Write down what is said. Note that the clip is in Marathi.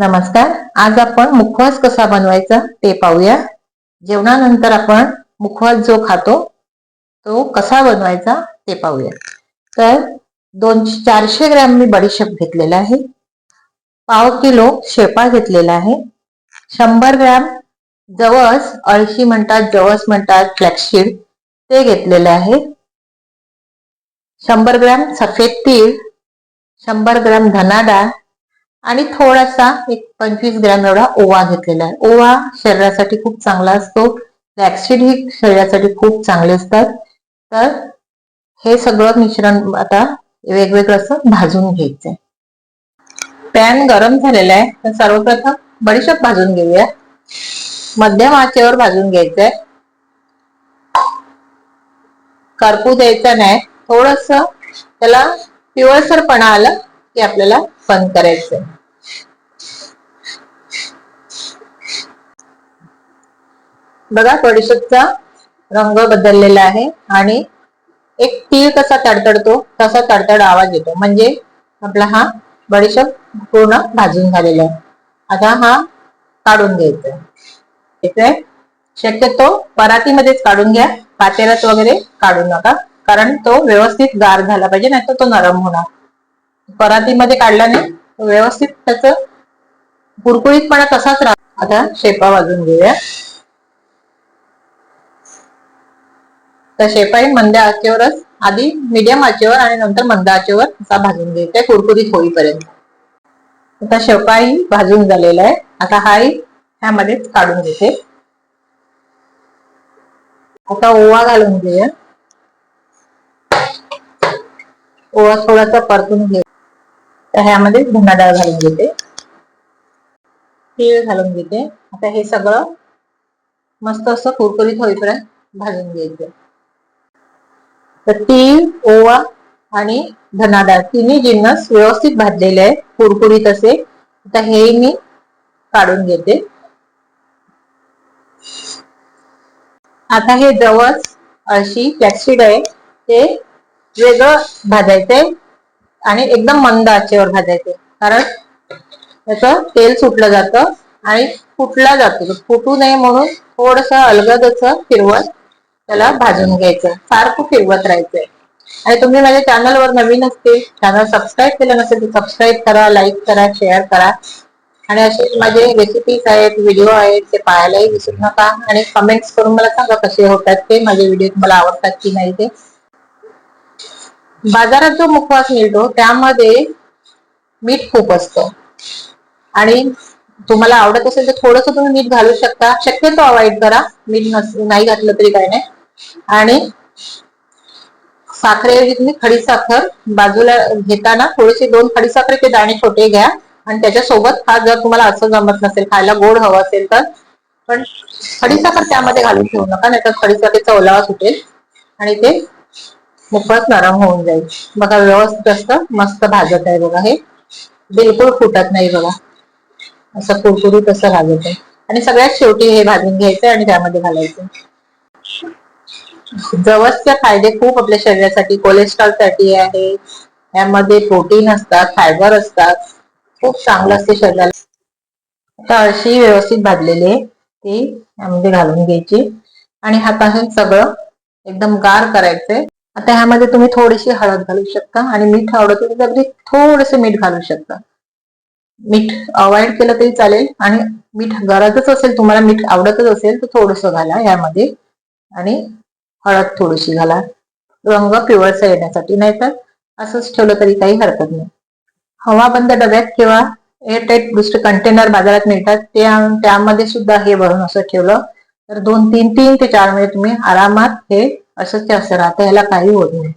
नमस्कार आज आपण मुखवास कसा बनवायचा ते पाहूया. जेवणानंतर आपण मुखवास जो खातो तो कसा बनवायचा ते पाहूया. तर दोन चारशे ग्रॅम मी बडीशेप घेतलेला आहे. पाव किलो शेपा घेतलेला आहे. शंभर ग्रॅम जवस अळशी म्हणतात जवस म्हणतात फ्लॅक्सीड ते घेतलेले आहे. शंभर ग्रॅम सफेद तीळ शंभर ग्रॅम धनाडा आणि थोडासा एक पंचवीस ग्रॅम एवढा ओवा घेतलेला आहे. ओवा शरीरासाठी खूप चांगला असतो. फ्लॅक्सीड ही शरीरासाठी खूप चांगले असतात. तर हे सगळं मिश्रण आता वेगवेगळं असं भाजून घ्यायचंय. पॅन गरम झालेला आहे. तर सर्वप्रथम बडीशेप भाजून घेऊया. मध्यम आचेवर भाजून घ्यायचंय. करपू द्यायचा नाही. थोडस त्याला पिवळसरपणा आलं. ते आपल्याला बंद करायचंय. बघा बडीशेपचा रंग बदललेला आहे आणि एक तीळ कसा तडतडतो तसा तडतड आवाज येतो. म्हणजे आपला हा बडीशेप पूर्ण भाजून झालेला आहे. आता हा काढून घ्यायचा आहे. शक्यतो परातीमध्येच काढून घ्या. पातेरात वगैरे काढू नका. कारण तो व्यवस्थित गार झाला पाहिजे नाही तर तो नरम होणार. परातीमध्ये काढल्याने व्यवस्थित त्याच कुरकुरीतपणा तसाच राहतो आता शेपा वाजून घेऊया. तर शेपाई मंद आचेवरच आधी मिडियम आचेवर आणि नंतर मंद आचेवर असा भाजून घ्यायचा कुरकुरीत होईपर्यंत. आता शेपाई भाजून झालेला आहे. आता हाही ह्यामध्येच काढून घेते. आता ओवा घालून घेऊया. ओवा थोडासा परतून घे तर ह्यामध्ये धना डाळ घालून घेते. तीळ घालून घेते. आता हे सगळं मस्त असं कुरकुरीत होईपर्यंत भाजून घ्यायचं. तर तीळ ओवा आणि धना डाळ तिन्ही जिन्नस व्यवस्थित भाजलेले आहे कुरकुरीत असे. आता हे मी काढून घेते. आता हे जवळ अशी फ्लॅक्सिड आहे. ते वेगळं भाजायचंय. आणि एकदम मंद आचेवर भाजायचे. कारण त्याच तेल सुटलं जातं आणि फुटला जातो. फुटू नये म्हणून थोडस अलगद असं फिरवत त्याला भाजून घ्यायचं. सारखं फिरवत राहायचंय आणि तुम्ही माझ्या चॅनलवर नवीन असतील चॅनल सबस्क्राईब केलं नसेल तर सबस्क्राईब करा लाईक करा शेअर करा. आणि असे माझे रेसिपीज आहेत व्हिडिओ आहेत ते पाहायलाही विसरू नका. आणि कमेंट्स करून मला सांगा कसे होतात ते माझे व्हिडिओ तुम्हाला आवडतात की नाही ते. बाजारात जो मुखवास मिळतो त्यामध्ये मीठ खूप असतं. आणि तुम्हाला आवडत असेल तर थोडस तुम्ही मीठ घालू शकता. शक्यतो अवॉइड करा. मीठ नाही घातलं तरी काय नाही. आणि साखरेऐवजी तुम्ही खडी साखर बाजूला घेताना थोडेसे दोन खडीसाखरेचे दाणे छोटे घ्या. आणि त्याच्यासोबत हा जर तुम्हाला असं जमत नसेल खायला गोड हवं असेल तर पण खडीसाखर त्यामध्ये घालून ठेवू नका नाही तर खडीसाखरेचा ओलावा सुटेल आणि ते खूपच नरम होऊन जाईल बघा व्यवस्थित असतं मस्त भाजत आहे बघा हे. बिलकुल फुटत नाही बघा. असं कुरकुरीत असं भाजत आहे. आणि सगळ्यात शेवटी हे भाजून घ्यायचं आणि त्यामध्ये घालायचं. जवसचे फायदे खूप आपल्या शरीरासाठी. कोलेस्ट्रॉलसाठी आहे. यामध्ये प्रोटीन असतात फायबर असतात. खूप चांगलं असते शरीराला. अशी व्यवस्थित भाजलेली आहे. ती यामध्ये घालून घ्यायची. आणि हाताने सगळं एकदम गार करायचंय. आता ह्यामध्ये तुम्ही थोडीशी हळद घालू शकता आणि मीठ आवडत अगदी थोडस मीठ घालू शकता. मीठ अवॉइड केलं तरी चालेल आणि मीठ गरजच असेल तुम्हाला मीठ आवडतच असेल तर थोडस घाला यामध्ये. आणि हळद थोडीशी घाला. रंग पिवळसा येण्यासाठी नाहीतर असंच ठेवलं तरी काही हरकत नाही. हवाबंद डब्यात किंवा एअरटाईट दुसरे कंटेनर बाजारात मिळतात त्यामध्ये सुद्धा हे भरून असं ठेवलं. तर दोन तीन तीन ते चार महिने तुम्ही आरामात हे असंच असं राहतं ह्याला काही होत नाही.